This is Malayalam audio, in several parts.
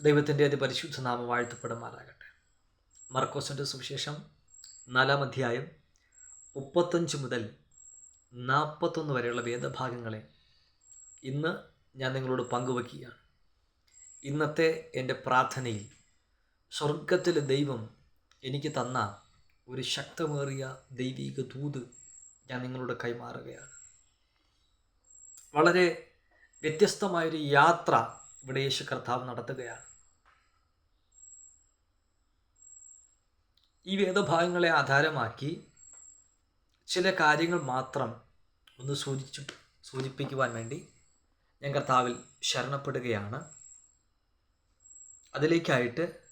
ദൈവത്തിന്റെ അതിപരിശുദ്ധ നാമം വാഴ്ത്തപ്പെടുമാറാകട്ടെ. മർക്കോസിന്റെ സുവിശേഷം നാലാം അധ്യായം മുപ്പത്തഞ്ച് മുതൽ നാൽപ്പത്തൊന്ന് വരെയുള്ള വേദഭാഗങ്ങളെ ഇന്ന് ഞാൻ നിങ്ങളോട് പങ്കുവയ്ക്കുകയാണ്. ഇന്നത്തെ എന്റെ പ്രാർത്ഥനയിൽ സ്വർഗത്തിലെ ദൈവം എനിക്ക് തന്ന ഒരു ശക്തമേറിയ ദൈവിക ദൂത് ഞാൻ നിങ്ങളോട് കൈമാറുകയാണ്. വളരെ വ്യത്യസ്തമായൊരു യാത്ര ഇവിടെ യേശു കർത്താവ് നടത്തുകയാണ്. ഈ വേദഭാഗങ്ങളെ ആധാരമാക്കി ചില കാര്യങ്ങൾ മാത്രം ഒന്ന് സൂചിച്ചു സൂചിപ്പിക്കുവാൻ വേണ്ടി ഞാൻ കർത്താവിൽ ശരണപ്പെടുകയാണ്. അതിലേക്കായിട്ട്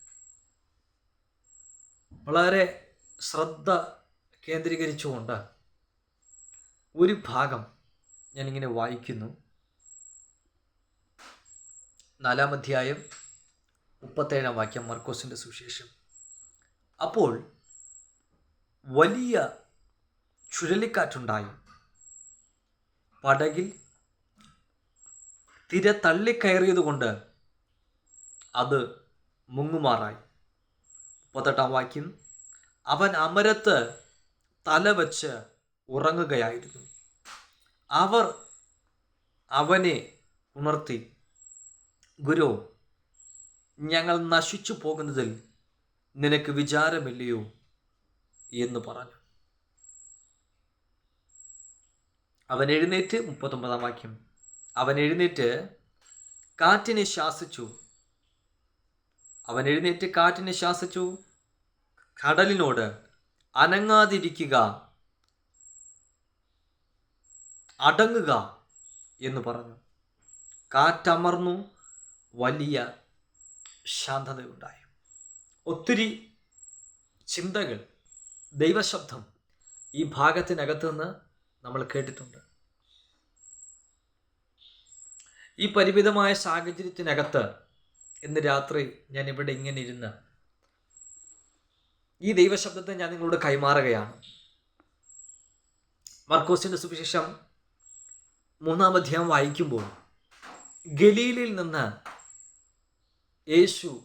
വളരെ ശ്രദ്ധ കേന്ദ്രീകരിച്ചുകൊണ്ട് ഒരു ഭാഗം ഞാനിങ്ങനെ വായിക്കുന്നു. നാലാം അധ്യായം മുപ്പത്തേഴാം വാക്യം മർക്കോസിന്റെ സുശേഷം അപ്പോൾ വലിയ ചുഴലിക്കാറ്റുണ്ടായി. പടകിൽ തിര തള്ളിക്കയറിയതുകൊണ്ട് അത് മുങ്ങുമാറായി. മുപ്പത്തെട്ടാം വാക്യം അവൻ അമരത്ത് തല വച്ച് ഉറങ്ങുകയായിരുന്നു. അവർ അവനെ ഉണർത്തി. ഗുരു ഞങ്ങൾ നശിച്ചു പോകുന്നതിൽ നിനക്ക് വിചാരമില്ലയോ എന്ന് പറഞ്ഞു. അവൻ എഴുന്നേറ്റ് മുപ്പത്തൊമ്പതാം വാക്യം. അവൻ എഴുന്നേറ്റ് കാറ്റിനെ ശാസിച്ചു. അവൻ എഴുന്നേറ്റ് കാറ്റിനെ ശാസിച്ചു. കടലിനോട് അനങ്ങാതിരിക്കുക അടങ്ങുക എന്ന് പറഞ്ഞു. കാറ്റമർന്നു വലിയ ശാന്തതയുണ്ടായി. ഒത്തിരി ചിന്തകൾ ദൈവശബ്ദം ഈ ഭാഗത്തിനകത്ത് നിന്ന് നമ്മൾ കേട്ടിട്ടുണ്ട്. ഈ പരിമിതമായ സാഹചര്യത്തിനകത്ത് ഇന്ന് രാത്രി ഞാൻ ഇവിടെ ഇങ്ങനെ ഇരുന്ന് ഈ ദൈവശബ്ദത്തെ ഞാൻ നിങ്ങളോട് കൈമാറുകയാണ്. മർക്കോസിന്റെ സുവിശേഷം മൂന്നാം അധ്യായം വായിക്കുമ്പോൾ ഗലീലിൽ നിന്ന് യേശു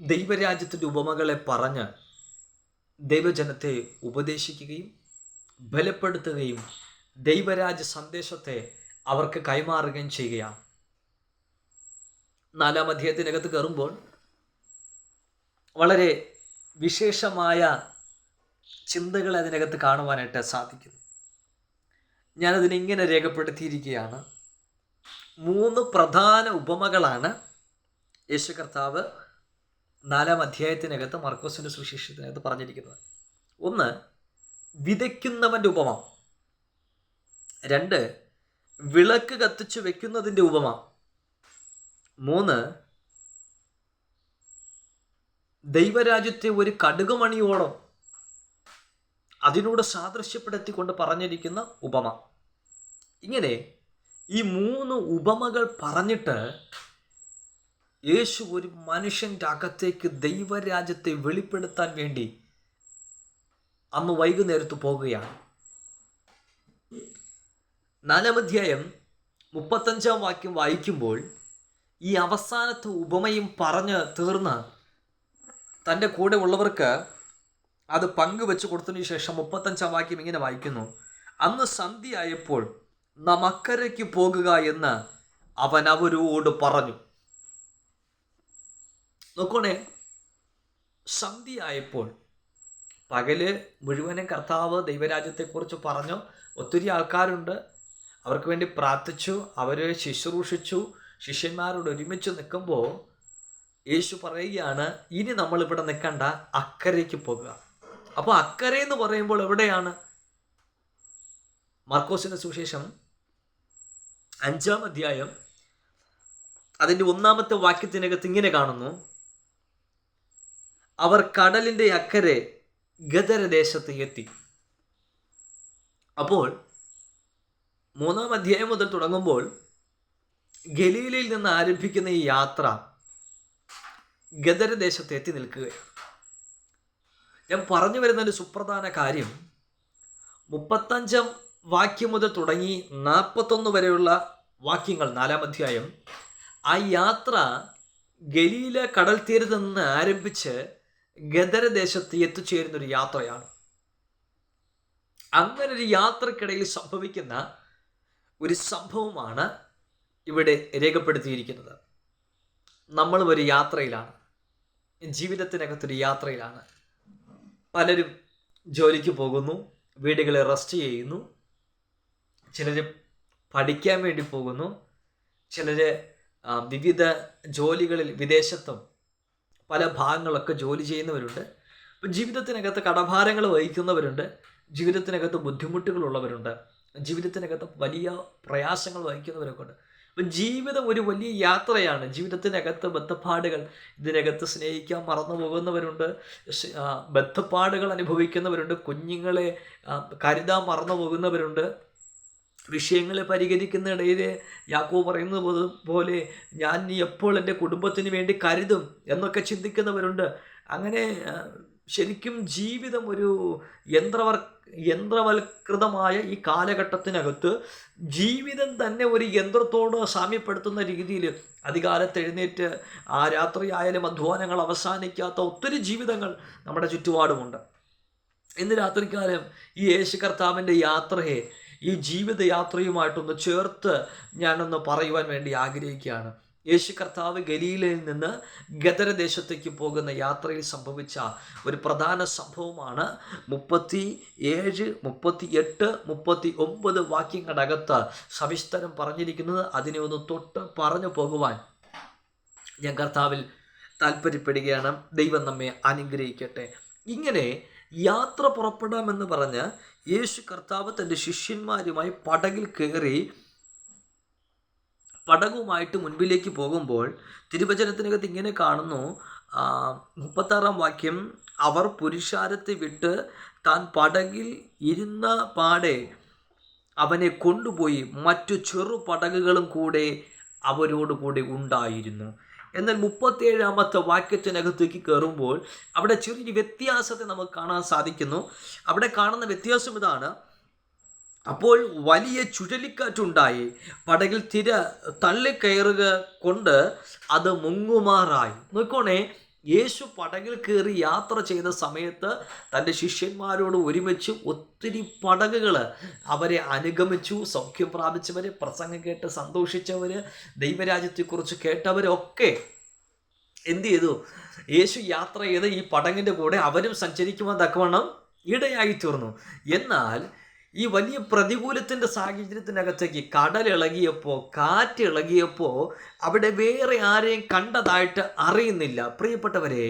ദൈവരാജ്യത്തിന്റെ ഉപമകളെ പറഞ്ഞ് ദൈവജനത്തെ ഉപദേശിക്കുകയും ബലപ്പെടുത്തുകയും ദൈവരാജ്യ സന്ദേശത്തെ അവർക്ക് കൈമാറുകയും ചെയ്യുകയാണ്. നാലാം അധ്യായത്തിനകത്ത് കയറുമ്പോൾ വളരെ വിശേഷമായ ചിന്തകൾ അതിനകത്ത് കാണുവാനായിട്ട് സാധിക്കുന്നു. ഞാനതിനിങ്ങനെ രേഖപ്പെടുത്തിയിരിക്കുകയാണ്. മൂന്ന് പ്രധാന ഉപമകളാണ് യേശു കർത്താവ് നാലാം അധ്യായത്തിനകത്ത് മർക്കോസിന്റെ സുശേഷത്തിനകത്ത് പറഞ്ഞിരിക്കുന്നത്. ഒന്ന് വിതയ്ക്കുന്നവന്റെ ഉപമ. രണ്ട് വിളക്ക് കത്തിച്ചു വെക്കുന്നതിന്റെ ഉപമ. മൂന്ന് ദൈവരാജ്യത്തെ ഒരു കടുകുമണിയോളം അതിനോട് സാദൃശ്യപ്പെടുത്തിക്കൊണ്ട് പറഞ്ഞിരിക്കുന്ന ഉപമ. ഇങ്ങനെ ഈ മൂന്ന് ഉപമകൾ പറഞ്ഞിട്ട് യേശു ഒരു മനുഷ്യന്റെ അകത്തേക്ക് ദൈവരാജ്യത്തെ വെളിപ്പെടുത്താൻ വേണ്ടി അന്ന് വൈകുന്നേരത്ത് പോകുകയാണ്. നാലാമധ്യായം മുപ്പത്തഞ്ചാം വാക്യം വായിക്കുമ്പോൾ ഈ അവസാനത്തെ ഉപമയും പറഞ്ഞ് തീർന്ന് തന്റെ കൂടെ ഉള്ളവർക്ക് അത് പങ്കുവെച്ച് കൊടുത്തതിന് ശേഷം മുപ്പത്തഞ്ചാം വാക്യം ഇങ്ങനെ വായിക്കുന്നു. അന്ന് സന്ധ്യയായപ്പോൾ നാം അക്കരയ്ക്ക് പോകുക എന്ന് അവൻ അവരോട് പറഞ്ഞു. നോക്കണേ സന്ധ്യയായപ്പോൾ പകൽ മുഴുവനും കർത്താവ് ദൈവരാജ്യത്തെക്കുറിച്ച് പറഞ്ഞു. ഒത്തിരി ആൾക്കാരുണ്ട്. അവർക്ക് വേണ്ടി പ്രാർത്ഥിച്ചു. അവരെ ശുശ്രൂഷിച്ചു. ശിഷ്യന്മാരോട് ഒരുമിച്ച് നിൽക്കുമ്പോൾ യേശു പറയുകയാണ് ഇനി നമ്മൾ ഇവിടെ നിൽക്കണ്ട. അക്കരയ്ക്ക് പോകുക. അപ്പോൾ അക്കരെ എന്ന് പറയുമ്പോൾ എവിടെയാണ്? മാർക്കോസിന്റെ സുവിശേഷം അഞ്ചാം അധ്യായം അതിന്റെ ഒന്നാമത്തെ വാക്യത്തിനകത്ത് ഇങ്ങനെ കാണുന്നു. അവർ കടലിന്റെ അക്കരെ ഗദരദേശത്ത് എത്തി. അപ്പോൾ മൂന്നാം അധ്യായം മുതൽ തുടങ്ങുമ്പോൾ ഗലീലയിൽ നിന്ന് ആരംഭിക്കുന്ന ഈ യാത്ര ഗദരദേശത്ത് എത്തി നിൽക്കുകയാണ്. ഞാൻ പറഞ്ഞു വരുന്ന ഒരു സുപ്രധാന കാര്യം മുപ്പത്തഞ്ചാം വാക്യം മുതൽ തുടങ്ങി നാൽപ്പത്തൊന്ന് വരെയുള്ള വാക്യങ്ങൾ നാലാം അധ്യായം ആ യാത്ര ഗലീല കടൽ തീരത്ത് നിന്ന് ആരംഭിച്ച് ഗദരദേശത്ത് എത്തിച്ചേരുന്ന ഒരു യാത്രയാണ്. അങ്ങനെ ഒരു യാത്രക്കിടയിൽ സംഭവിക്കുന്ന ഒരു സംഭവമാണ് ഇവിടെ രേഖപ്പെടുത്തിയിരിക്കുന്നത്. നമ്മൾ ഒരു യാത്രയിലാണ്. ജീവിതത്തിനകത്തൊരു യാത്രയിലാണ്. പലരും ജോലിക്ക് പോകുന്നു വീടുകളെ റെസ്റ്റ് ചെയ്യുന്നു ചിലർ പഠിക്കാൻ വേണ്ടി പോകുന്നു ചിലർ വിവിധ ജോലികളിൽ വിദേശത്തും പല ഭാഗങ്ങളൊക്കെ ജോലി ചെയ്യുന്നവരുണ്ട്. അപ്പം ജീവിതത്തിനകത്ത് കടഭാരങ്ങൾ വഹിക്കുന്നവരുണ്ട്. ജീവിതത്തിനകത്ത് ബുദ്ധിമുട്ടുകളുള്ളവരുണ്ട്. ജീവിതത്തിനകത്ത് വലിയ പ്രയാസങ്ങൾ വഹിക്കുന്നവരൊക്കെ ഉണ്ട്. അപ്പം ജീവിതം ഒരു വലിയ യാത്രയാണ്. ജീവിതത്തിനകത്ത് ബന്ധപ്പാടുകൾ ഇതിനകത്ത് സ്നേഹിക്കാൻ മറന്നു പോകുന്നവരുണ്ട്. ബന്ധപ്പാടുകൾ അനുഭവിക്കുന്നവരുണ്ട്. കുഞ്ഞുങ്ങളെ കരുതാൻ മറന്നു പോകുന്നവരുണ്ട്. വിഷയങ്ങളെ പരിഹരിക്കുന്നിടയിൽ യാക്കോ പറയുന്നത് പോലെ ഞാൻ നീ എപ്പോൾ എന്റെ കുടുംബത്തിന് വേണ്ടി കരുതും എന്നൊക്കെ ചിന്തിക്കുന്നവരുണ്ട്. അങ്ങനെ ശരിക്കും ജീവിതം ഒരു യന്ത്രവർ യന്ത്രവൽകൃതമായ ഈ കാലഘട്ടത്തിനകത്ത് ജീവിതം തന്നെ ഒരു യന്ത്രത്തോട് സാമ്യപ്പെടുത്തുന്ന രീതിയിൽ അധികാലത്ത് എഴുന്നേറ്റ് ആ രാത്രിയായാലും അധ്വാനങ്ങൾ അവസാനിക്കാത്ത ഒത്തിരി ജീവിതങ്ങൾ നമ്മുടെ ചുറ്റുപാടുമുണ്ട്. ഇന്ന് രാത്രിക്കാലം ഈ യേശു കർത്താവിന്റെ യാത്രയെ ഈ ജീവിതയാത്രയുമായിട്ടൊന്ന് ചേർത്ത് ഞാനൊന്ന് പറയുവാൻ വേണ്ടി ആഗ്രഹിക്കുകയാണ്. യേശു കർത്താവ് ഗലീലയിൽ നിന്ന് ഗദരദേശത്തേക്ക് പോകുന്ന യാത്രയിൽ സംഭവിച്ച ഒരു പ്രധാന സംഭവമാണ്. മുപ്പത്തി ഏഴ് മുപ്പത്തി എട്ട് മുപ്പത്തി ഒമ്പത് വാക്യങ്ങളകത്ത് സവിസ്തരം പറഞ്ഞിരിക്കുന്നത് അതിനെ ഒന്ന് തൊട്ട് പറഞ്ഞു പോകുവാൻ ഞാൻ കർത്താവിൽ താല്പര്യപ്പെടുകയാണ് ദൈവം നമ്മെ അനുഗ്രഹിക്കട്ടെ. ഇങ്ങനെ യാത്ര പുറപ്പെടാമെന്ന് പറഞ്ഞ് യേശു കർത്താവ് തന്റെ ശിഷ്യന്മാരുമായി പടകിൽ കയറി പടകുമായിട്ട് മുൻപിലേക്ക് പോകുമ്പോൾ തിരുവചനത്തിനകത്ത് ഇങ്ങനെ കാണുന്നു മുപ്പത്താറാം വാക്യം അവർ പുരുഷാരത്തെ വിട്ട് താൻ പടകിൽ ഇരുന്ന പാടെ അവനെ കൊണ്ടുപോയി മറ്റു ചെറു പടകുകളും കൂടെ അവരോടുകൂടി ഉണ്ടായിരുന്നു. എന്നാൽ മുപ്പത്തിയേഴാമത്തെ വാക്യത്തിനകത്തേക്ക് കയറുമ്പോൾ അവിടെ ചെറിയൊരു വ്യത്യാസത്തെ നമുക്ക് കാണാൻ സാധിക്കുന്നു. അവിടെ കാണുന്ന വ്യത്യാസം ഇതാണ്. അപ്പോൾ വലിയ ചുഴലിക്കാറ്റുണ്ടായി. പടകിൽ തിര തള്ളിക്കയറുക കൊണ്ട് അത് മുങ്ങുമാറായി. നോക്കോണേ യേശു പടകിൽ കയറി യാത്ര ചെയ്ത സമയത്ത് തന്റെ ശിഷ്യന്മാരോട് ഒരുമിച്ച് ഒത്തിരി പടകുകൾ അവരെ അനുഗമിച്ചു സൗഖ്യം പ്രാപിച്ചവർ പ്രസംഗം കേട്ട് സന്തോഷിച്ചവർ ദൈവരാജ്യത്തെക്കുറിച്ച് കേട്ടവരൊക്കെ എന്ത് ചെയ്തു? യേശു യാത്ര ചെയ്ത് ഈ പടങ്ങിന്റെ കൂടെ അവരും സഞ്ചരിക്കുവാൻ തക്കവണ്ണം ഇടയായി തീർന്നു എന്നാൽ ഈ വലിയ പ്രതികൂലത്തിന്റെ സാഹചര്യത്തിനകത്തേക്ക് കടലിളകിയപ്പോൾ കാറ്റിളകിയപ്പോൾ അവിടെ വേറെ ആരെയും കണ്ടതായിട്ട് അറിയുന്നില്ല. പ്രിയപ്പെട്ടവരെ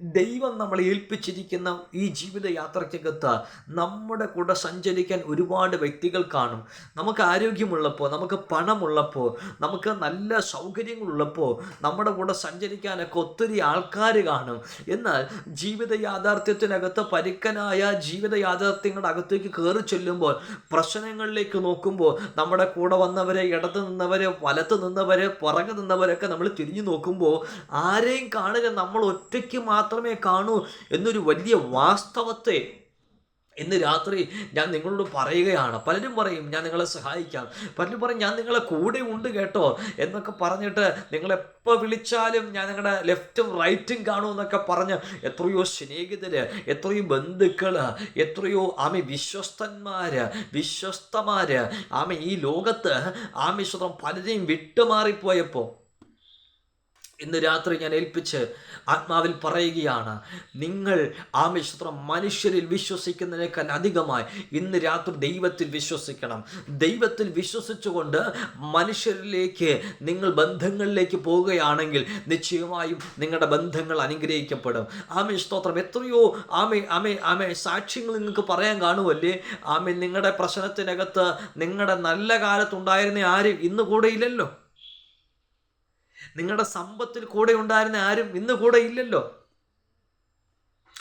ദൈവം നമ്മളെ ഏൽപ്പിച്ചിരിക്കുന്ന ഈ ജീവിതയാത്രയ്ക്കകത്ത് നമ്മുടെ കൂടെ സഞ്ചരിക്കാൻ ഒരുപാട് വ്യക്തികൾ കാണും. നമുക്ക് ആരോഗ്യമുള്ളപ്പോൾ നമുക്ക് പണമുള്ളപ്പോൾ നമുക്ക് നല്ല സൗകര്യങ്ങളുള്ളപ്പോൾ നമ്മുടെ കൂടെ സഞ്ചരിക്കാനൊക്കെ ഒത്തിരി ആൾക്കാർ കാണും. എന്നാൽ ജീവിത യാഥാർത്ഥ്യത്തിനകത്ത് പരിക്കനായ ജീവിത യാഥാർത്ഥ്യങ്ങളുടെ അകത്തേക്ക് കയറി ചെല്ലുമ്പോൾ പ്രശ്നങ്ങളിലേക്ക് നോക്കുമ്പോൾ നമ്മുടെ കൂടെ വന്നവരെ ഇടത്ത് നിന്നവരെ വലത്ത് നിന്നവരെ പുറകെ നിന്നവരൊക്കെ നമ്മൾ തിരിഞ്ഞു നോക്കുമ്പോൾ ആരെയും കാണുക നമ്മൾ ഒറ്റയ്ക്ക് മാത്രമേ കാണൂ എന്നൊരു വലിയ വാസ്തവത്തെ ഇന്ന് രാത്രി ഞാൻ നിങ്ങളോട് പറയുകയാണ്. പലരും പറയും ഞാൻ നിങ്ങളെ സഹായിക്കാം. പലരും പറയും ഞാൻ നിങ്ങളെ കൂടെ ഉണ്ട് കേട്ടോ. എന്നൊക്കെ പറഞ്ഞിട്ട് നിങ്ങളെപ്പോൾ വിളിച്ചാലും ഞാൻ നിങ്ങളുടെ ലെഫ്റ്റും റൈറ്റും കാണും എന്നൊക്കെ പറഞ്ഞ് എത്രയോ സ്നേഹിതർ എത്രയോ ബന്ധുക്കൾ എത്രയോ ആമി വിശ്വസ്തന്മാർ വിശ്വസ്തമാർ ആമി ഈ ലോകത്ത് ആമിശ്വതം പലരെയും വിട്ടുമാറിപ്പോയപ്പോൾ ഇന്ന് രാത്രി ഞാൻ ഏൽപ്പിച്ച് ആത്മാവിൽ പറയുകയാണ് നിങ്ങൾ ആമിശ്രം മനുഷ്യരിൽ വിശ്വസിക്കുന്നതിനേക്കാൾ അധികമായി ഇന്ന് രാത്രി ദൈവത്തിൽ വിശ്വസിക്കണം. ദൈവത്തിൽ വിശ്വസിച്ചുകൊണ്ട് മനുഷ്യരിലേക്ക് നിങ്ങൾ ബന്ധങ്ങളിലേക്ക് പോവുകയാണെങ്കിൽ നിശ്ചയമായും നിങ്ങളുടെ ബന്ധങ്ങൾ അനുഗ്രഹിക്കപ്പെടും. ആമേ സ്തോത്രം. എത്രയോ ആമേ ആമേ ആമേ സാക്ഷ്യങ്ങൾ നിങ്ങൾക്ക് പറയാൻ കാണുമല്ലേ? ആമേ നിങ്ങളുടെ പ്രശ്നത്തിനകത്ത് നിങ്ങളുടെ നല്ല കാലത്തുണ്ടായിരുന്ന ആരും ഇന്ന് കൂടെ ഇല്ലല്ലോ. നിങ്ങളുടെ സമ്പത്തിൽ കൂടെ ഉണ്ടായിരുന്ന ആരും ഇന്ന് കൂടെ ഇല്ലല്ലോ.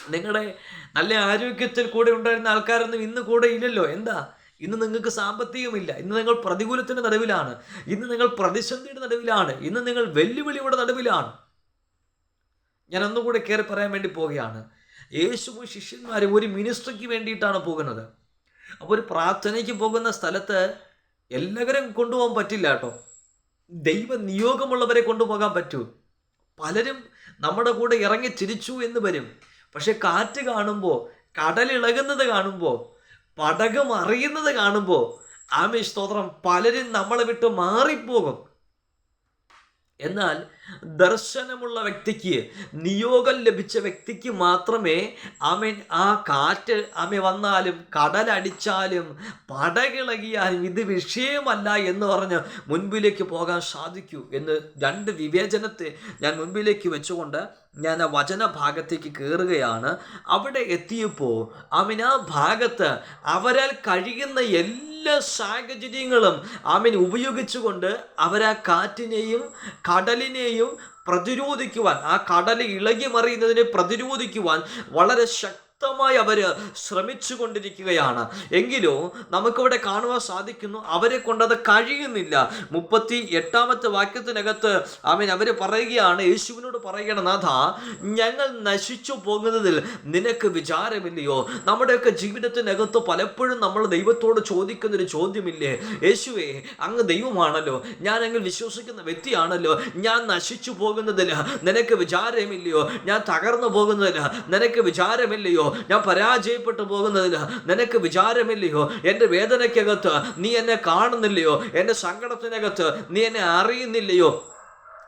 നിങ്ങളുടെ നല്ല ആരോഗ്യത്തിൽ കൂടെ ഉണ്ടായിരുന്ന ആൾക്കാരൊന്നും ഇന്ന് കൂടെ ഇല്ലല്ലോ. എന്താ? ഇന്ന് നിങ്ങൾക്ക് സാമ്പത്തികമില്ല. ഇന്ന് നിങ്ങൾ പ്രതികൂലത്തിന്റെ നടുവിലാണ്. ഇന്ന് നിങ്ങൾ പ്രതിസന്ധിയുടെ നടുവിലാണ്. ഇന്ന് നിങ്ങൾ വെല്ലുവിളിയുടെ നടുവിലാണ്. ഞാൻ ഒന്നുകൂടെ കയറി പറയാൻ വേണ്ടി പോവുകയാണ്. യേശുവും ശിഷ്യന്മാരെ ഒരു മിനിസ്ട്രിക്ക് വേണ്ടിയിട്ടാണ് പോകുന്നത്. അപ്പോൾ ഒരു പ്രാർത്ഥനയ്ക്ക് പോകുന്ന സ്ഥലത്ത് എല്ലാവരും കൊണ്ടുപോകാൻ പറ്റില്ല കേട്ടോ. ദൈവ നിയോഗമുള്ളവരെ കൊണ്ടുപോകാൻ പറ്റൂ. പലരും നമ്മുടെ കൂടെ ഇറങ്ങി ചിരിച്ചു എന്ന് വരും. പക്ഷെ കാറ്റ് കാണുമ്പോൾ കടലിളകുന്നത് കാണുമ്പോൾ പടകം അറിയുന്നത് കാണുമ്പോൾ ആമേ സ്തോത്രം പലരും നമ്മളെ വിട്ട് മാറിപ്പോകും. എന്നാൽ ദർശനമുള്ള വ്യക്തിക്ക് നിയോഗം ലഭിച്ച വ്യക്തിക്ക് മാത്രമേ ആമേൻ ആ കാറ്റ് ആമേ വന്നാലും കടലടിച്ചാലും പടകിളകിയാലും ഇത് വിഷയമല്ല എന്ന് പറഞ്ഞ് മുൻപിലേക്ക് പോകാൻ സാധിക്കൂ എന്ന് രണ്ട് വിവേചനത്തെ ഞാൻ മുൻപിലേക്ക് വെച്ചുകൊണ്ട് ഞാൻ ആ വചന ഭാഗത്തേക്ക് കയറുകയാണ് അവിടെ എത്തിയപ്പോൾ അവൻ ആ ഭാഗത്ത് അവരാൽ കഴിയുന്ന എല്ലാ സാഹചര്യങ്ങളും ആമീൻ ഉപയോഗിച്ചുകൊണ്ട് അവരാ കാറ്റിനെയും കടലിനെയും പ്രതിരോധിക്കുവാൻ ആ കടൽ ഇളകി മറിയുന്നതിനെ പ്രതിരോധിക്കുവാൻ വളരെ ശക്തമായി അവർ ശ്രമിച്ചു കൊണ്ടിരിക്കുകയാണ് എങ്കിലും നമുക്കിവിടെ കാണുവാൻ സാധിക്കുന്നു അവരെ കൊണ്ടത് കഴിയുന്നില്ല. മുപ്പത്തി എട്ടാമത്തെ വാക്യത്തിനകത്ത് ആമീൻ അവർ പറയുകയാണ് യേശുവിനോട് പറയുകയാണ് നാഥ ഞങ്ങൾ നശിച്ചു പോകുന്നതിൽ നിനക്ക് വിചാരമില്ലയോ? നമ്മുടെയൊക്കെ ജീവിതത്തിനകത്ത് പലപ്പോഴും നമ്മൾ ദൈവത്തോട് ചോദിക്കുന്നൊരു ചോദ്യമില്ലേ? യേശുവേ അങ്ങ് ദൈവമാണല്ലോ. ഞാൻ അങ്ങ് വിശ്വസിക്കുന്ന വ്യക്തിയാണല്ലോ. ഞാൻ നശിച്ചു പോകുന്നതിൽ നിനക്ക് വിചാരമില്ലയോ? ഞാൻ തകർന്നു പോകുന്നതിൽ നിനക്ക് വിചാരമില്ലയോ? ഞാൻ പരാജയപ്പെട്ടു പോകുന്നതിലോ നിനക്ക് വിചാരമില്ലയോ? എന്റെ വേദനയ്ക്കകത്ത് നീ എന്നെ കാണുന്നില്ലയോ? എന്റെ സങ്കടത്തിനകത്ത് നീ എന്നെ അറിയുന്നില്ലയോ?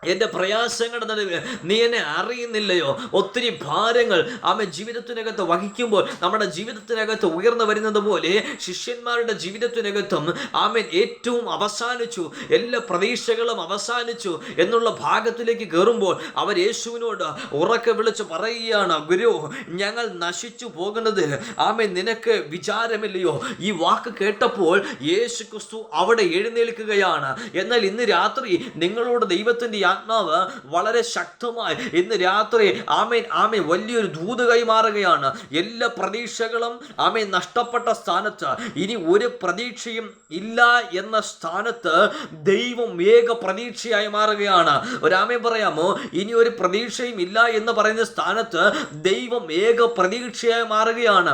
എന്റെ പ്രയാസങ്ങളുടെ നടുവിൽ നീ എന്നെ അറിയുന്നില്ലയോ? ഒത്തിരി ഭാരങ്ങൾ ആമ ജീവിതത്തിനകത്ത് വഹിക്കുമ്പോൾ നമ്മുടെ ജീവിതത്തിനകത്ത് ഉയർന്നു വരുന്നത് പോലെ ശിഷ്യന്മാരുടെ ജീവിതത്തിനകത്തും ആമൻ ഏറ്റവും അവസാനിച്ചു എല്ലാ പ്രതീക്ഷകളും അവസാനിച്ചു എന്നുള്ള ഭാഗത്തിലേക്ക് കയറുമ്പോൾ അവർ യേശുവിനോട് ഉറക്കെ വിളിച്ച് പറയുകയാണ് ഗുരു ഞങ്ങൾ നശിച്ചു പോകുന്നത്. ആമൻ നിനക്ക് വിചാരമില്ലയോ? ഈ വാക്ക് കേട്ടപ്പോൾ യേശു ക്രിസ്തു അവിടെ എഴുന്നേൽക്കുകയാണ്. എന്നാൽ ഇന്ന് രാത്രി നിങ്ങളോട് ദൈവത്തിന്റെ ആത്മാവ് വളരെ ശക്തമായി ഇന്ന് രാത്രി ആമേൻ ആമേൻ വലിയൊരു ദൂത് കൈമാറുകയാണ്. എല്ലാ പ്രതീക്ഷകളും ആമേൻ നഷ്ടപ്പെട്ട സ്ഥാനത്ത്. ഇനി ഒരു പ്രതീക്ഷയും ഇല്ല എന്ന സ്ഥാനത്ത് ദൈവം ഏക പ്രതീക്ഷയായി മാറുകയാണ്. ഒരാമേൻ പറയാമോ? ഇനി ഒരു പ്രതീക്ഷയും ഇല്ല എന്ന് പറയുന്ന സ്ഥാനത്ത് ദൈവം ഏക പ്രതീക്ഷയായി മാറുകയാണ്.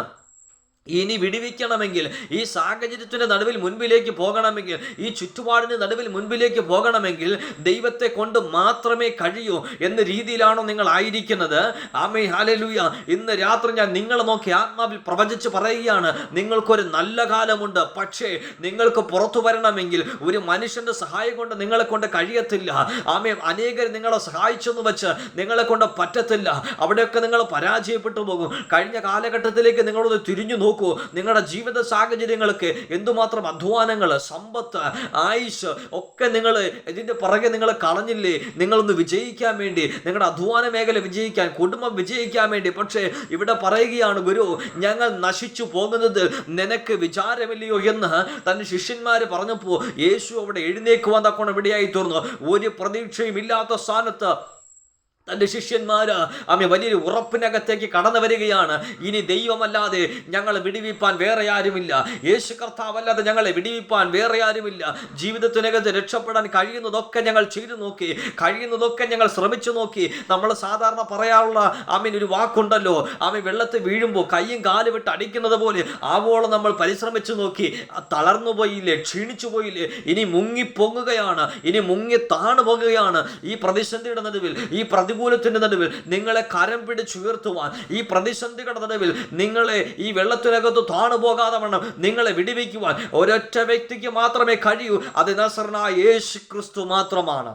ഇനി വിടിവിക്കണമെങ്കിൽ ഈ സാഹചര്യത്തിന്റെ നടുവിൽ മുൻപിലേക്ക് പോകണമെങ്കിൽ ഈ ചുറ്റുപാടിന്റെ നടുവിൽ മുൻപിലേക്ക് പോകണമെങ്കിൽ ദൈവത്തെ കൊണ്ട് മാത്രമേ കഴിയൂ എന്ന രീതിയിലാണോ നിങ്ങൾ ആയിരിക്കുന്നത്? ആമേ ഹാലലൂയ ഇന്ന് രാത്രി ഞാൻ നിങ്ങളെ നോക്കി ആത്മാവിൽ പ്രവചിച്ച് പറയുകയാണ് നിങ്ങൾക്കൊരു നല്ല കാലമുണ്ട് പക്ഷേ നിങ്ങൾക്ക് പുറത്തു വരണമെങ്കിൽ ഒരു മനുഷ്യന്റെ സഹായം കൊണ്ട് നിങ്ങളെ കൊണ്ട് കഴിയത്തില്ല. ആമേ അനേകർ നിങ്ങളെ സഹായിച്ചെന്ന് വെച്ച് നിങ്ങളെ കൊണ്ട് പറ്റത്തില്ല. അവിടെയൊക്കെ നിങ്ങൾ പരാജയപ്പെട്ടു പോകും. കഴിഞ്ഞ കാലഘട്ടത്തിലേക്ക് നിങ്ങളൊന്ന് തിരിഞ്ഞു നോക്കൂ. നിങ്ങളുടെ ജീവിത സാഹചര്യങ്ങൾക്ക് എന്തുമാത്രം അധ്വാനങ്ങൾ സമ്പത്ത് ആയുഷ് ഒക്കെ നിങ്ങൾ ഇതിന്റെ പുറകെ നിങ്ങൾ കളഞ്ഞില്ലേ? നിങ്ങളൊന്ന് വിജയിക്കാൻ വേണ്ടി നിങ്ങളുടെ അധ്വാന മേഖല വിജയിക്കാൻ കുടുംബം വിജയിക്കാൻ വേണ്ടി. പക്ഷേ ഇവിടെ പറയുകയാണ് ഗുരു ഞങ്ങൾ നശിച്ചു പോകുന്നത് നിനക്ക് വിചാരമില്ലയോ എന്ന് തന്റെ ശിഷ്യന്മാർ പറഞ്ഞപ്പോൾ യേശു അവിടെ എഴുന്നേക്കുവാൻ തക്കോണം ഇവിടെയായി തീർന്നു ഒരു പ്രതീക്ഷയും ഇല്ലാത്ത സ്ഥാനത്ത് തന്റെ ശിഷ്യന്മാര് അമ്മ വലിയൊരു ഉറപ്പിനകത്തേക്ക് കടന്നു വരികയാണ്. ഇനി ദൈവമല്ലാതെ ഞങ്ങളെ വിടിവിപ്പാൻ വേറെ ആരുമില്ല. യേശു കർത്താവല്ലാതെ ഞങ്ങളെ വിടിവിപ്പാൻ വേറെ ആരുമില്ല. ജീവിതത്തിനകത്ത് രക്ഷപ്പെടാൻ കഴിയുന്നതൊക്കെ ഞങ്ങൾ ചെയ്തു നോക്കി. കഴിയുന്നതൊക്കെ ഞങ്ങൾ ശ്രമിച്ചു നോക്കി. നമ്മൾ സാധാരണ പറയാനുള്ള ആമീൻ ഒരു വാക്കുണ്ടല്ലോ. ആമീൻ വെള്ളത്തിൽ വീഴുമ്പോൾ കൈയും കാലും വിട്ട് അടിക്കുന്നത് പോലെ ആവോളം നമ്മൾ പരിശ്രമിച്ചു നോക്കി. തളർന്നു പോയില്ലേ? ക്ഷീണിച്ചു പോയില്ലേ? ഇനി മുങ്ങി പൊങ്ങുകയാണ്. ഇനി മുങ്ങി താണു പോകുകയാണ് ഈ പ്രതിസന്ധിയുടെ നടുവിൽ ഈ പ്രതികൂലത്തിന്റെ നടുവിൽ നിങ്ങളെ കരം പിടിച്ചുയർത്തുവാൻ ഈ പ്രതിസന്ധികളുടെ നടുവിൽ നിങ്ങളെ ഈ വെള്ളത്തിനകത്ത് താണു പോകാതെ വണ്ണം നിങ്ങളെ വിടിവിക്കുവാൻ ഒരൊറ്റ വ്യക്തിക്ക് മാത്രമേ കഴിയൂ. അത് നസറിനായ യേശു ക്രിസ്തു മാത്രമാണ്.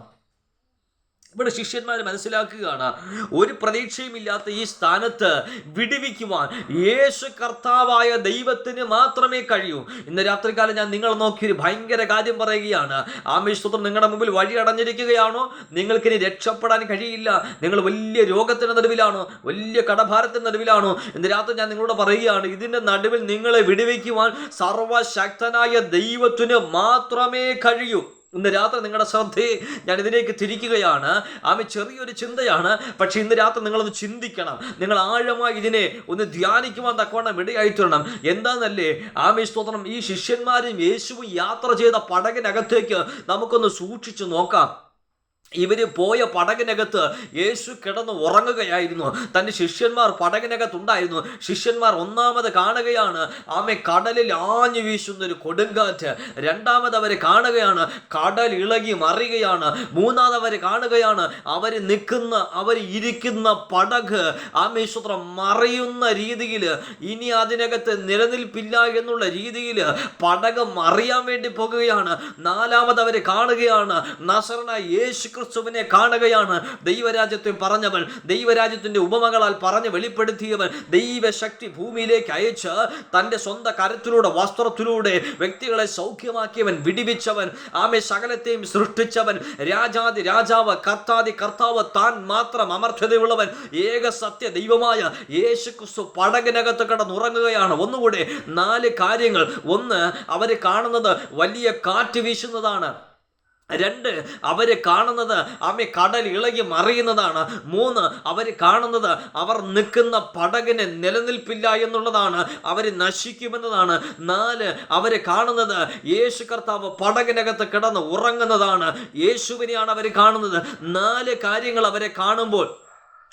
ഇവിടെ ശിഷ്യന്മാർ മനസ്സിലാക്കുകയാണ് ഒരു പ്രതീക്ഷയും ഇല്ലാത്ത ഈ സ്ഥാനത്ത് വിടുവിക്കുവാൻ യേശു കർത്താവായ ദൈവത്തിന് മാത്രമേ കഴിയൂ. ഇന്ന് രാത്രികാലം ഞാൻ നിങ്ങൾ നോക്കി ഒരു ഭയങ്കര കാര്യം പറയുകയാണ്. ആമേശ്വത്രം നിങ്ങളുടെ മുമ്പിൽ വഴി അടഞ്ഞിരിക്കുകയാണോ? നിങ്ങൾക്കിനി രക്ഷപ്പെടാൻ കഴിയില്ല. നിങ്ങൾ വലിയ രോഗത്തിന്റെ നടുവിലാണോ? വലിയ കടഭാരത്തിന്റെ നടുവിലാണോ? ഇന്ന് രാത്രി ഞാൻ നിങ്ങളോട് പറയുകയാണ് ഇതിന്റെ നടുവിൽ നിങ്ങളെ വിടുവിക്കുവാൻ സർവശക്തനായ ദൈവത്തിന് മാത്രമേ കഴിയൂ. ഇന്ന് രാത്രി നിങ്ങളുടെ ശ്രദ്ധയെ ഞാൻ ഇതിലേക്ക് തിരിക്കുകയാണ്. ആമി ചെറിയൊരു ചിന്തയാണ്. പക്ഷെ ഇന്ന് രാത്രി നിങ്ങളൊന്ന് ചിന്തിക്കണം. നിങ്ങൾ ആഴമായി ഇതിനെ ഒന്ന് ധ്യാനിക്കുവാൻ തക്കവണ്ണം ഇടയായി തീരണം എന്താണെന്നല്ലേ ആമേ സ്തോത്രം. ഈ ശിഷ്യന്മാരും യേശുവും യാത്ര ചെയ്ത പടകിനകത്തേക്ക് നമുക്കൊന്ന് സൂക്ഷിച്ചു നോക്കാം. ഇവർ പോയ പടകിനകത്ത് യേശു കിടന്ന് ഉറങ്ങുകയായിരുന്നു. തന്റെ ശിഷ്യന്മാർ പടകിനകത്തുണ്ടായിരുന്നു. ശിഷ്യന്മാർ ഒന്നാമത് കാണുകയാണ് ആമെ കടലിൽ ആഞ്ഞു വീശുന്ന ഒരു കൊടുങ്കാറ്റ്. രണ്ടാമത് അവർ കാണുകയാണ് കടൽ ഇളകി മറിയുകയാണ്. മൂന്നാമത് അവർ കാണുകയാണ് അവർ നിൽക്കുന്ന അവർ ഇരിക്കുന്ന പടക് ആമേശ്വത്രം മറിയുന്ന രീതിയിൽ ഇനി അതിനകത്ത് നിലനിൽപ്പില്ല എന്നുള്ള രീതിയിൽ പടക് മറിയാൻ വേണ്ടി പോകുകയാണ്. നാലാമത് അവർ കാണുകയാണ് നസറന യേശു ക്രിസ്തുവിനെ കാണുകയാണ്. ദൈവരാജ്യത്തെ പറഞ്ഞവൻ ദൈവരാജ്യത്തിന്റെ ഉപമകളാൽ പറഞ്ഞ് വെളിപ്പെടുത്തിയവൻ ദൈവശക്തി ഭൂമിയിലേക്ക് അയച്ച് തന്റെ സ്വന്തം കരത്തിലൂടെ വസ്ത്രത്തിലൂടെ വ്യക്തികളെ സൗഖ്യമാക്കിയവൻ വിടിവിച്ചവൻ ആമെ സകലത്തെയും സൃഷ്ടിച്ചവൻ രാജാതി രാജാവ് കർത്താതി കർത്താവ് താൻ മാത്രം അമർത്ഥതയുള്ളവൻ ഏക സത്യ ദൈവമായ യേശു ക്രിസ്തു പടകിനകത്ത് കിടന്നുറങ്ങുകയാണ്. ഒന്നുകൂടെ നാല് കാര്യങ്ങൾ. ഒന്ന് അവർ കാണുന്നത് വലിയ കാറ്റ് വീശുന്നതാണ്. രണ്ട് അവർ കാണുന്നത് ആമെ കടൽ ഇളകി മറിയുന്നതാണ്. മൂന്ന് അവർ കാണുന്നത് അവർ നിൽക്കുന്ന പടകിന് നിലനിൽപ്പില്ല എന്നുള്ളതാണ്. അവർ നശിക്കുമെന്നതാണ്. നാല് അവർ കാണുന്നത് യേശു കർത്താവ് പടകിനകത്ത് കിടന്ന് ഉറങ്ങുന്നതാണ്. യേശുവിനെയാണ് അവർ കാണുന്നത്. നാല് കാര്യങ്ങൾ അവരെ കാണുമ്പോൾ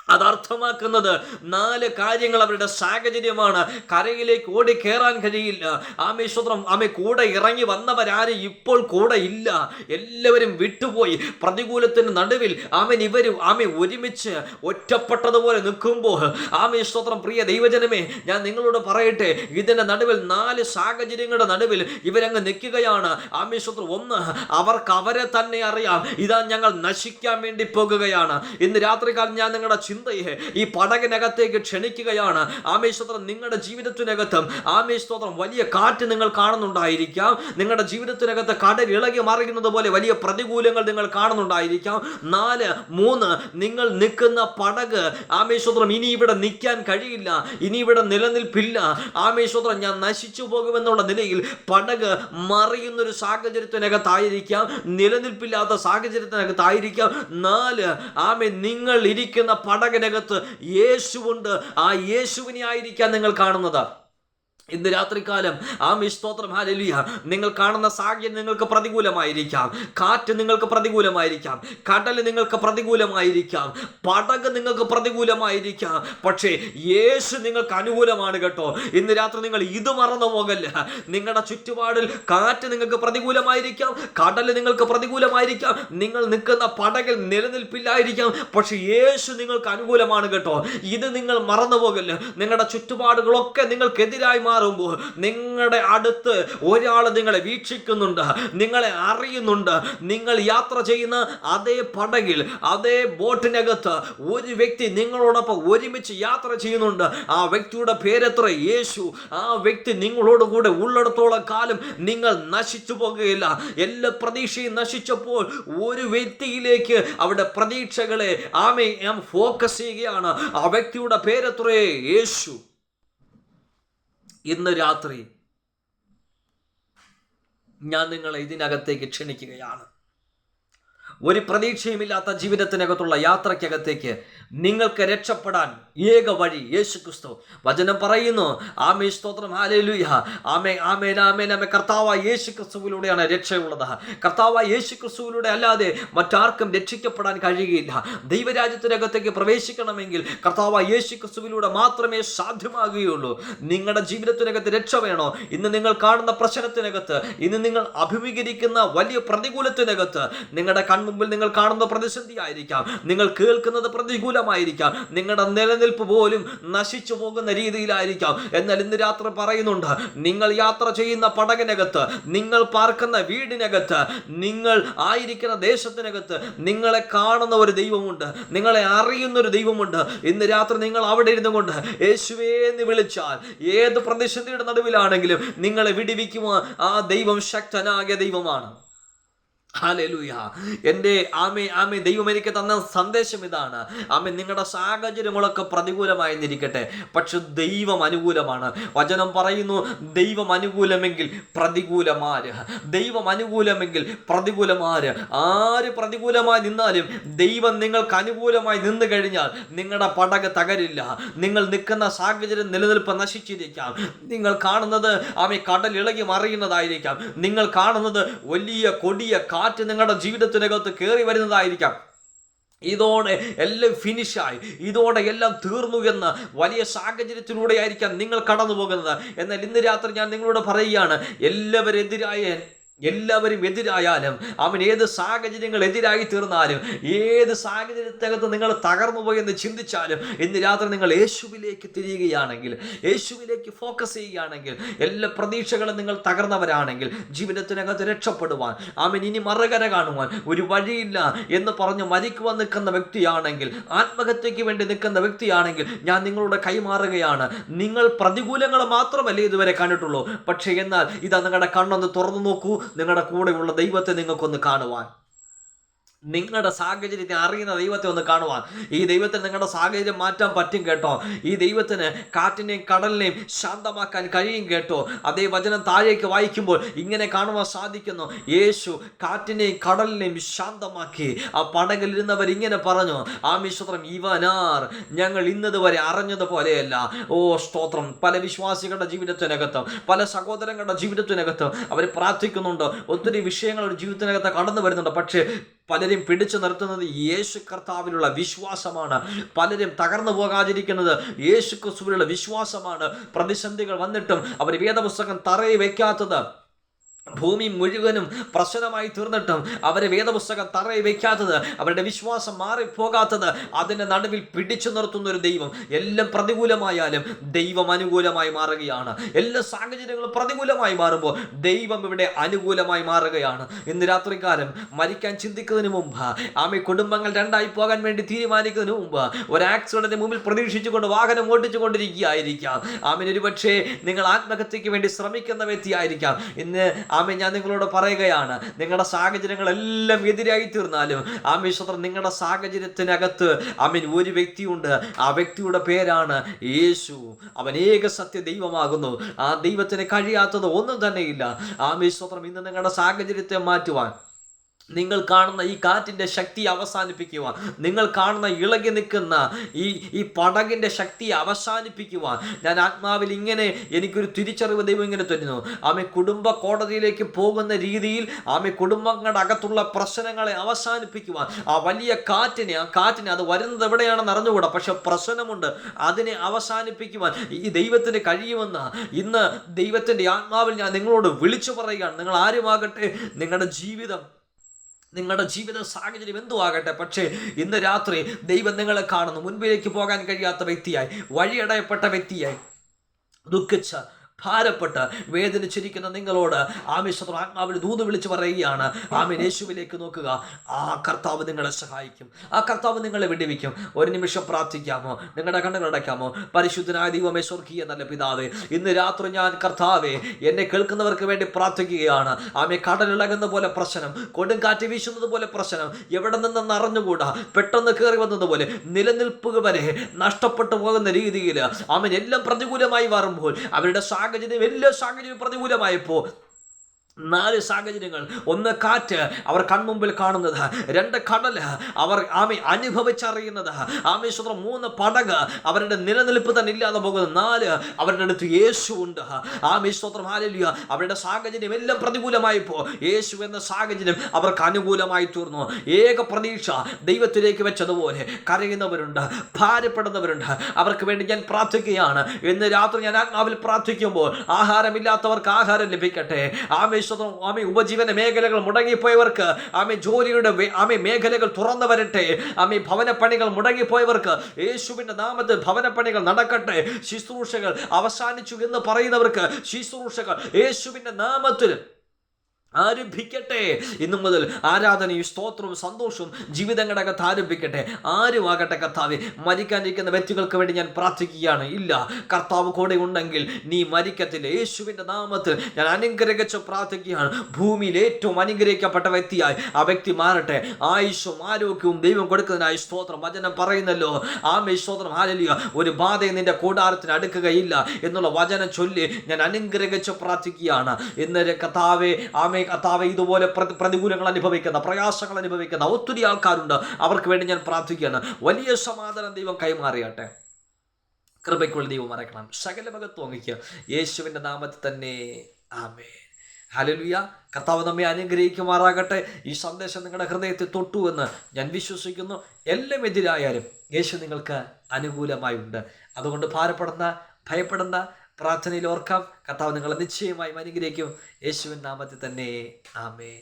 അത് അർത്ഥമാക്കുന്നത് നാല് കാര്യങ്ങൾ അവരുടെ സാഹചര്യമാണ്. കരയിലേക്ക് ഓടി കയറാൻ കഴിയില്ല ആമേശ്വത്രം ആമെ കൂടെ ഇറങ്ങി വന്നവരാരും ഇപ്പോൾ കൂടെ ഇല്ല. എല്ലാവരും വിട്ടുപോയി. പ്രതികൂലത്തിന് നടുവിൽ ആമൻ ഇവരും ആമെ ഒരുമിച്ച് ഒറ്റപ്പെട്ടതുപോലെ നിൽക്കുമ്പോൾ ആമേ ആമേശ്വത്രം പ്രിയ ദൈവജനമേ ഞാൻ നിങ്ങളോട് പറയട്ടെ ഇതിന്റെ നടുവിൽ നാല് സാഹചര്യങ്ങളുടെ നടുവിൽ ഇവരങ്ങ് നിൽക്കുകയാണ്. ആമേ ആമേശ്വത്രം ഒന്ന് അവർക്ക് അവരെ തന്നെ അറിയാം. ഇതാ ഞങ്ങൾ നശിക്കാൻ വേണ്ടി പോകുകയാണ്. ഇന്ന് രാത്രികാലം ഞാൻ നിങ്ങളുടെ ചിന്തയെ ഈ പടകിനകത്തേക്ക് ക്ഷണിക്കുകയാണ്. ആമേശ്വത്രം നിങ്ങളുടെ ജീവിതത്തിനകത്തും ആമേശ്വത്രം വലിയ കാറ്റ് നിങ്ങൾ കാണുന്നുണ്ടായിരിക്കാം. നിങ്ങളുടെ ജീവിതത്തിനകത്ത് കടൽ ഇളകി മറിയുന്നത് പോലെ വലിയ പ്രതികൂലങ്ങൾ നിങ്ങൾ കാണുന്നുണ്ടായിരിക്കാം. നാല് മൂന്ന് നിങ്ങൾ നിൽക്കുന്ന പടക് ആമേശ്വത്രം ഇനി ഇവിടെ നിൽക്കാൻ കഴിയില്ല. ഇനി ഇവിടെ നിലനിൽപ്പില്ല. ആമേശ്വത്രം ഞാൻ നശിച്ചു പോകുമെന്നുള്ള നിലയിൽ പടക് മറിയുന്നൊരു സാഹചര്യത്തിനകത്തായിരിക്കാം. നിലനിൽപ്പില്ലാത്ത സാഹചര്യത്തിനകത്തായിരിക്കാം. നാല് ആമേ നിങ്ങൾ ഇരിക്കുന്ന പടകിനകത്ത് യേശുവുണ്ട് ആ യേശുവിനെ ആയിരിക്കാം നിങ്ങൾ കാണുന്നത്. ഇന്ന് രാത്രികാലം ആ മിസ്തോത്രം ഹാലലിയ നിങ്ങൾ കാണുന്ന സാഹചര്യം നിങ്ങൾക്ക് പ്രതികൂലമായിരിക്കാം. കാറ്റ് നിങ്ങൾക്ക് പ്രതികൂലമായിരിക്കാം. കടൽ നിങ്ങൾക്ക് പ്രതികൂലമായിരിക്കാം. പടക് നിങ്ങൾക്ക് പ്രതികൂലമായിരിക്കാം. പക്ഷേ യേശു നിങ്ങൾക്ക് അനുകൂലമാണ് കേട്ടോ. ഇന്ന് രാത്രി നിങ്ങൾ ഇത് മറന്നു പോകല്ല. നിങ്ങളുടെ ചുറ്റുപാടിൽ കാറ്റ് നിങ്ങൾക്ക് പ്രതികൂലമായിരിക്കാം. കടൽ നിങ്ങൾക്ക് പ്രതികൂലമായിരിക്കാം. നിങ്ങൾ നിൽക്കുന്ന പടകിൽ നിലനിൽപ്പില്ലായിരിക്കാം. പക്ഷേ യേശു നിങ്ങൾക്ക് അനുകൂലമാണ് കേട്ടോ. ഇത് നിങ്ങൾ മറന്നു പോകല്ല. നിങ്ങളുടെ ചുറ്റുപാടുകളൊക്കെ നിങ്ങൾക്കെതിരായി മാറുമ്പോൾ നിങ്ങളുടെ അടുത്ത് ഒരാൾ നിങ്ങളെ വീക്ഷിക്കുന്നുണ്ട് നിങ്ങളെ അറിയുന്നുണ്ട്. നിങ്ങൾ യാത്ര ചെയ്യുന്ന അതേ പടകിൽ അതേ ബോട്ടിനകത്ത് ഒരു വ്യക്തി നിങ്ങളോടൊപ്പം ഒരുമിച്ച് യാത്ര ചെയ്യുന്നുണ്ട്. ആ വ്യക്തിയുടെ പേരെത്ര? യേശു. ആ വ്യക്തി നിങ്ങളോട് കൂടെ ഉള്ളിടത്തോളം കാലം നിങ്ങൾ നശിച്ചു പോകുകയില്ല. എല്ലാ പ്രതീക്ഷയും നശിച്ചപ്പോൾ ഒരു വ്യക്തിയിലേക്ക് അവിടെ പ്രതീക്ഷകളെ ഞാൻ ഫോക്കസ് ചെയ്യുകയാണ്. ആ വ്യക്തിയുടെ പേരെത്രേ? യേശു. ഇന്ന് രാത്രി ഞാൻ നിങ്ങളെ ഇതിനകത്തേക്ക് ക്ഷണിക്കുകയാണ്. ഒരു പ്രതീക്ഷയുമില്ലാത്ത ജീവിതത്തിനകത്തുള്ള യാത്രയ്ക്കകത്തേക്ക് നിങ്ങൾക്ക് രക്ഷപ്പെടാൻ ഏക വഴി യേശു ക്രിസ്തു വചനം പറയുന്നു ആമേ സ്തോത്രം ഹാലേലുയ ആമേ ആമേ ആമേ ആമേ കർത്താവ് യേശു ക്രിസ്തുവിലൂടെയാണ് രക്ഷയുള്ളത്. കർത്താവ് യേശു ക്രിസ്തുവിലൂടെ അല്ലാതെ മറ്റാർക്കും രക്ഷിക്കപ്പെടാൻ കഴിയുകയില്ല. ദൈവരാജ്യത്തിനകത്തേക്ക് പ്രവേശിക്കണമെങ്കിൽ കർത്താവ് യേശു ക്രിസ്തുവിലൂടെ മാത്രമേ സാധ്യമാകുകയുള്ളൂ. നിങ്ങളുടെ ജീവിതത്തിനകത്ത് രക്ഷ വേണോ? ഇന്ന് നിങ്ങൾ കാണുന്ന പ്രശ്നത്തിനകത്ത് ഇന്ന് നിങ്ങൾ അഭിമുഖീകരിക്കുന്ന വലിയ പ്രതികൂലത്തിനകത്ത് നിങ്ങളുടെ കൺമുമ്പിൽ നിങ്ങൾ കാണുന്ന പ്രതിസന്ധി ആയിരിക്കാം നിങ്ങൾ കേൾക്കുന്നത് പ്രതികൂലമായിരിക്കാം. നിങ്ങളുടെ നിലനിൽപ്പ് പോലും നശിച്ചു പോകുന്ന രീതിയിലായിരിക്കാം. എന്നാൽ ഇന്ന് രാത്രി പറയുന്നുണ്ട് നിങ്ങൾ യാത്ര ചെയ്യുന്ന പടകിനകത്ത് നിങ്ങൾ പാർക്കുന്ന വീടിനകത്ത് നിങ്ങൾ ആയിരിക്കുന്ന ദേശത്തിനകത്ത് നിങ്ങളെ കാണുന്ന ഒരു ദൈവമുണ്ട്. നിങ്ങളെ അറിയുന്ന ഒരു ദൈവമുണ്ട്. ഇന്ന് രാത്രി നിങ്ങൾ അവിടെ ഇരുന്നു കൊണ്ട് യേശുവേ എന്ന് വിളിച്ചാൽ ഏത് പ്രതിസന്ധിയുടെ നടുവിലാണെങ്കിലും നിങ്ങളെ വിടിവിക്കുമോ? ആ ദൈവം ശക്തനാകിയ ദൈവമാണ്. ഹാലൂയ എന്റെ ആമേ ആമേ ദൈവം എനിക്ക് തന്ന സന്ദേശം ഇതാണ്. ആമേ നിങ്ങളുടെ സാഹചര്യങ്ങളൊക്കെ പ്രതികൂലമായി നിരിക്കട്ടെ പക്ഷെ ദൈവം അനുകൂലമാണ്. വചനം പറയുന്നു ദൈവം അനുകൂലമെങ്കിൽ പ്രതികൂലമാര്. ദൈവം അനുകൂലമെങ്കിൽ പ്രതികൂലമാര്. ആര് പ്രതികൂലമായി നിന്നാലും ദൈവം നിങ്ങൾക്ക് അനുകൂലമായി നിന്ന് കഴിഞ്ഞാൽ നിങ്ങളുടെ പടക് തകരില്ല. നിങ്ങൾ നിൽക്കുന്ന സാഹചര്യം നിലനിൽപ്പ് നശിച്ചിരിക്കാം. നിങ്ങൾ കാണുന്നത് ആമേ കടൽ ഇളകി മറിയുന്നതായിരിക്കാം. നിങ്ങൾ കാണുന്നത് വലിയ കൊടിയ കാറ്റ് നിങ്ങളുടെ ജീവിതത്തിനകത്ത് കയറി വരുന്നതായിരിക്കാം. ഇതോടെ എല്ലാം ഫിനിഷായി ഇതോടെ എല്ലാം തീർന്നു എന്ന് വലിയ സാഹചര്യത്തിലൂടെ ആയിരിക്കാം നിങ്ങൾ കടന്നു പോകുന്നത് എന്നാൽ ഇന്ന് രാത്രി ഞാൻ നിങ്ങളോട് പറയുകയാണ് എല്ലാവരും എതിരായ എല്ലാവരും എതിരായാലും അവൻ ഏത് സാഹചര്യങ്ങൾ എതിരായി തീർന്നാലും ഏത് സാഹചര്യത്തിനകത്ത് നിങ്ങൾ തകർന്നു പോയി എന്ന് ചിന്തിച്ചാലും ഇന്ന് രാത്രി നിങ്ങൾ യേശുവിലേക്ക് തിരിയുകയാണെങ്കിൽ യേശുവിലേക്ക് ഫോക്കസ് ചെയ്യുകയാണെങ്കിൽ എല്ലാ പ്രതീക്ഷകളും നിങ്ങൾ തകർന്നവരാണെങ്കിൽ ജീവിതത്തിനകത്ത് രക്ഷപ്പെടുവാൻ അവൻ ഇനി മറുകര കാണുവാൻ ഒരു വഴിയില്ല എന്ന് പറഞ്ഞ് മരിക്കുവാൻ നിൽക്കുന്ന വ്യക്തിയാണെങ്കിൽ ആത്മഹത്യയ്ക്ക് വേണ്ടി നിൽക്കുന്ന വ്യക്തിയാണെങ്കിൽ ഞാൻ നിങ്ങളുടെ കൈമാറുകയാണ്. നിങ്ങൾ പ്രതികൂലങ്ങൾ മാത്രമല്ലേ ഇതുവരെ കണ്ടിട്ടുള്ളൂ. പക്ഷേ എന്നാൽ ഇതാ നിങ്ങളുടെ കണ്ണൊന്ന് തുറന്നു നോക്കൂ. നിങ്ങളുടെ കൂടെയുള്ള ദൈവത്തെ നിങ്ങൾക്കൊന്ന് കാണുവാൻ. നിങ്ങളുടെ സാഹചര്യത്തെ അറിയുന്ന ദൈവത്തെ ഒന്ന് കാണുവാൻ. ഈ ദൈവത്തിന് നിങ്ങളുടെ സാഹചര്യം മാറ്റാൻ പറ്റും കേട്ടോ. ഈ ദൈവത്തിന് കാറ്റിനെയും കടലിനെയും ശാന്തമാക്കാൻ കഴിയും കേട്ടോ. അതേ വചനം താഴേക്ക് വായിക്കുമ്പോൾ ഇങ്ങനെ കാണുവാൻ സാധിക്കുന്നു. യേശു കാറ്റിനെയും കടലിനെയും ശാന്തമാക്കി. ആ പടകിലിരുന്നവർ ഇങ്ങനെ പറഞ്ഞു ആ മിശ്രം ഇവനാർ ഞങ്ങൾ ഇന്നതുവരെ അറിഞ്ഞതുപോലെയല്ല. ഓ സ്തോത്രം. പല വിശ്വാസികളുടെ ജീവിതത്തിനകത്തും പല സഹോദരങ്ങളുടെ ജീവിതത്തിനകത്തും അവർ പ്രാർത്ഥിക്കുന്നുണ്ട്. ഒത്തിരി വിഷയങ്ങൾ ജീവിതത്തിനകത്ത് കടന്നു വരുന്നുണ്ട്. പക്ഷേ പലരും പിടിച്ചു നിർത്തുന്നത് യേശു കർത്താവിലുള്ള വിശ്വാസമാണ്. പലരും തകർന്നു പോകാതിരിക്കുന്നത് യേശു ക്രിസ്തുവിലുള്ള വിശ്വാസമാണ്. പ്രതിസന്ധികൾ വന്നിട്ടും അവർ വേദപുസ്തകം തറയി വെക്കാത്തത് ഭൂമി മുഴുവനും പ്രശ്നമായി തീർന്നിട്ടും അവരെ വേദപുസ്തകം തറയിൽ വയ്ക്കാത്തത് അവരുടെ വിശ്വാസം മാറിപ്പോകാത്തത് അതിന്റെ നടുവിൽ പിടിച്ചു നിർത്തുന്ന ഒരു ദൈവം. എല്ലാം പ്രതികൂലമായാലും ദൈവം അനുകൂലമായി മാറുകയാണ്. എല്ലാ സാഹചര്യങ്ങളും പ്രതികൂലമായി മാറുമ്പോൾ ദൈവം ഇവിടെ അനുകൂലമായി മാറുകയാണ്. ഇന്ന് രാത്രികാലം മരിക്കാൻ ചിന്തിക്കുന്നതിന് മുമ്പ് ആമി കുടുംബങ്ങൾ രണ്ടായി പോകാൻ വേണ്ടി തീരുമാനിക്കുന്നതിന് മുമ്പ് ഒരു ആക്സിഡന്റിന് മുമ്പിൽ പ്രതീക്ഷിച്ചുകൊണ്ട് വാഹനം ഓടിച്ചു കൊണ്ടിരിക്കുകയായിരിക്കാം ആമിന് ഒരു പക്ഷേ നിങ്ങൾ ആത്മഹത്യക്ക് വേണ്ടി ശ്രമിക്കുന്ന വ്യക്തിയായിരിക്കാം. ഇന്ന് ആമി ഞാൻ നിങ്ങളോട് പറയുകയാണ് നിങ്ങളുടെ സാഹചര്യങ്ങളെല്ലാം എതിരായി തീർന്നാലും ആമി സ്വത്രം നിങ്ങളുടെ സാഹചര്യത്തിനകത്ത് ആമീൻ ഒരു വ്യക്തിയുണ്ട്. ആ വ്യക്തിയുടെ പേരാണ് യേശു. അവൻ ഏക സത്യ ദൈവമാകുന്നു. ആ ദൈവത്തിന് കഴിയാത്തത് ഒന്നും തന്നെയില്ല. ആമി സ്വത്രം ഇന്ന് നിങ്ങളുടെ സാഹചര്യത്തെ മാറ്റുവാൻ നിങ്ങൾ കാണുന്ന ഈ കാറ്റിന്റെ ശക്തി അവസാനിപ്പിക്കുവാൻ നിങ്ങൾ കാണുന്ന ഇളകി നിൽക്കുന്ന ഈ ഈ പടകിന്റെ ശക്തി അവസാനിപ്പിക്കുവാൻ ഞാൻ ആത്മാവിൽ ഇങ്ങനെ എനിക്കൊരു തിരിച്ചറിവ് ദൈവം ഇങ്ങനെ തരുന്നു. ആമെ കുടുംബ കോടതിയിലേക്ക് പോകുന്ന രീതിയിൽ ആമെ കുടുംബങ്ങളുടെ അകത്തുള്ള പ്രശ്നങ്ങളെ അവസാനിപ്പിക്കുവാൻ ആ വലിയ കാറ്റിനെ ആ കാറ്റിനെ അത് വരുന്നത് എവിടെയാണെന്ന് അറിഞ്ഞുകൂടാ? പക്ഷെ പ്രശ്നമുണ്ട്. അതിനെ അവസാനിപ്പിക്കുവാൻ ഈ ദൈവത്തിന് കഴിയുമെന്ന് ഇന്ന് ദൈവത്തിന്റെ ആത്മാവിൽ ഞാൻ നിങ്ങളോട് വിളിച്ചു പറയുകയാണ്. നിങ്ങൾ ആരുമാകട്ടെ നിങ്ങളുടെ ജീവിതം നിങ്ങളുടെ ജീവിത സാഹചര്യം എന്തുവാകട്ടെ? പക്ഷേ ഇന്ന് രാത്രി ദൈവം നിങ്ങളെ കാണുന്നു. മുൻപിലേക്ക് പോകാൻ കഴിയാത്ത വ്യക്തിയായി വഴിയടയപ്പെട്ട വ്യക്തിയായി ദുഃഖിച്ച ഭാരപ്പെട്ട് വേദനിച്ചിരിക്കുന്ന നിങ്ങളോട് ആമേശ്വത്ര ആത്മാവിൽ ദൂത് വിളിച്ച് പറയുകയാണ്. ആമീൻ യേശുവിലേക്ക് നോക്കുക. ആ കർത്താവ് നിങ്ങളെ സഹായിക്കും. ആ കർത്താവ് നിങ്ങളെ വിടിവിക്കും. ഒരു നിമിഷം പ്രാർത്ഥിക്കാമോ? നിങ്ങളുടെ കണ്ണുകൾ അടയ്ക്കാമോ? പരിശുദ്ധനായ ദൈവമേ സ്വർഗീയ നല്ല പിതാവേ ഇന്ന് രാത്രി ഞാൻ കർത്താവെ എന്നെ കേൾക്കുന്നവർക്ക് വേണ്ടി പ്രാർത്ഥിക്കുകയാണ്. ആമെ കടലിളകുന്ന പോലെ പ്രശ്നം കൊടുങ്കാറ്റ് വീശുന്നത് പോലെ പ്രശ്നം എവിടെ നിന്നെന്ന് അറിഞ്ഞുകൂടാ? പെട്ടെന്ന് കയറി വന്നതുപോലെ നിലനിൽപ്പ് വരെ നഷ്ടപ്പെട്ടു പോകുന്ന രീതിയിൽ അവൻ എല്ലാം പ്രതികൂലമായി വരുമ്പോൾ അവരുടെ സാഹചര്യം എല്ലാ സാഹചര്യവും പ്രതികൂലമായപ്പോൾ നാല് സാഹചര്യങ്ങൾ. ഒന്ന് കാറ്റ് അവർ കൺമുമ്പിൽ കാണുന്നത്. രണ്ട് കടൽ അവർ ആമി അനുഭവിച്ചറിയുന്നത്. ആമി സ്വത്രം മൂന്ന് പടക് അവരുടെ നിലനിൽപ്പ് തന്നെ ഇല്ലാതെ പോകുന്നത്. നാല് അവരുടെ അടുത്ത് യേശു ഉണ്ട്. ആമി സ്വത്രം ഹാലിയ അവരുടെ സാഹചര്യം എല്ലാം പോ. യേശു എന്ന സാഹചര്യം അവർക്ക് അനുകൂലമായി തീർന്നു. ഏക പ്രതീക്ഷ ദൈവത്തിലേക്ക് വെച്ചതുപോലെ കരയുന്നവരുണ്ട് ഭാരപ്പെടുന്നവരുണ്ട്. അവർക്ക് വേണ്ടി ഞാൻ പ്രാർത്ഥിക്കുകയാണ്. ഇന്ന് രാത്രി ഞാൻ ആത്മാവിൽ പ്രാർത്ഥിക്കുമ്പോൾ ആഹാരമില്ലാത്തവർക്ക് ആഹാരം ലഭിക്കട്ടെ. ആമേ സ്വതം ആമേ ഉപജീവന മേഖലകൾ മുടങ്ങിപ്പോയവർക്ക് ആമേ ജോലിയുടെ ആമേ മേഖലകൾ തുറന്നു വരട്ടെ. ആമേ ഭവനപ്പണികൾ മുടങ്ങിപ്പോയവർക്ക് യേശുവിന്റെ നാമത്തിൽ ഭവനപ്പണികൾ നടക്കട്ടെ. ശുശ്രൂഷകൾ അവസാനിച്ചു എന്ന് പറയുന്നവർക്ക് ശുശ്രൂഷകൾ യേശുവിന്റെ നാമത്തിൽ ആരംഭിക്കട്ടെ. ഇന്നു മുതൽ ആരാധനയും സ്തോത്രവും സന്തോഷവും ജീവിതങ്ങളുടെ അകത്ത് ആരംഭിക്കട്ടെ. ആരുമാകട്ടെ കർത്താവ് മരിക്കാനിരിക്കുന്ന വ്യക്തികൾക്ക് വേണ്ടി ഞാൻ പ്രാർത്ഥിക്കുകയാണ്. ഇല്ല കർത്താവ് കൂടെ ഉണ്ടെങ്കിൽ നീ മരിക്കത്തില്ല. യേശുവിന്റെ നാമത്തിൽ ഞാൻ അനുഗ്രഹിച്ച് പ്രാർത്ഥിക്കുകയാണ്. ഭൂമിയിൽ ഏറ്റവും അനുഗ്രഹിക്കപ്പെട്ട വ്യക്തിയായി ആ വ്യക്തി മാറട്ടെ. ആയുഷും ആരോഗ്യവും ദൈവം കൊടുക്കുന്നതിനായി സ്തോത്രം വചനം പറയുന്നല്ലോ. ആമേ സ്തോത്രം ആലലിയ ഒരു ബാധയും നിന്റെ കൂടാരത്തിന് അടുക്കുകയില്ല എന്നുള്ള വചനം ചൊല്ലി ഞാൻ അനുഗ്രഹിച്ച് പ്രാർത്ഥിക്കുകയാണ്. ഇന്നലെ കർത്താവെ ആമേ മാത്രമേ കർത്താവ് ഇതുപോലെ പ്രതികൂലങ്ങൾ അനുഭവിക്കുന്ന പ്രയാസങ്ങൾ അനുഭവിക്കുന്ന ഒത്തിരി ആൾക്കാരുണ്ട്. അവർക്ക് വേണ്ടി ഞാൻ പ്രാർത്ഥിക്കുകയാണ്. വലിയ സമാധാനം ദൈവം കൈമാറിയാട്ടെ. കൃപയ്ക്കുള്ള ദൈവം മറക്കണം സകല മകത്വം അങ്ങിക്കുക യേശുവിന്റെ നാമത്തിൽ തന്നെ ആമേ ഹലലുയ കർത്താവ് നമ്മെ അനുഗ്രഹിക്കുമാറാകട്ടെ. ഈ സന്ദേശം നിങ്ങളുടെ ഹൃദയത്തെ തൊട്ടു എന്ന് ഞാൻ വിശ്വസിക്കുന്നു. എല്ലാം എതിരായാലും യേശു നിങ്ങൾക്ക് അനുകൂലമായി ഉണ്ട് അതുകൊണ്ട് ഭാരപ്പെടുന്ന ഭയപ്പെടുന്ന പ്രാർത്ഥനയിൽ ഓർക്കാം. കർത്താവ് നിങ്ങളെ നിശ്ചയമായും അനുഗ്രഹിക്കും. യേശുവിൻ നാമത്തിൽ തന്നെ. ആമേ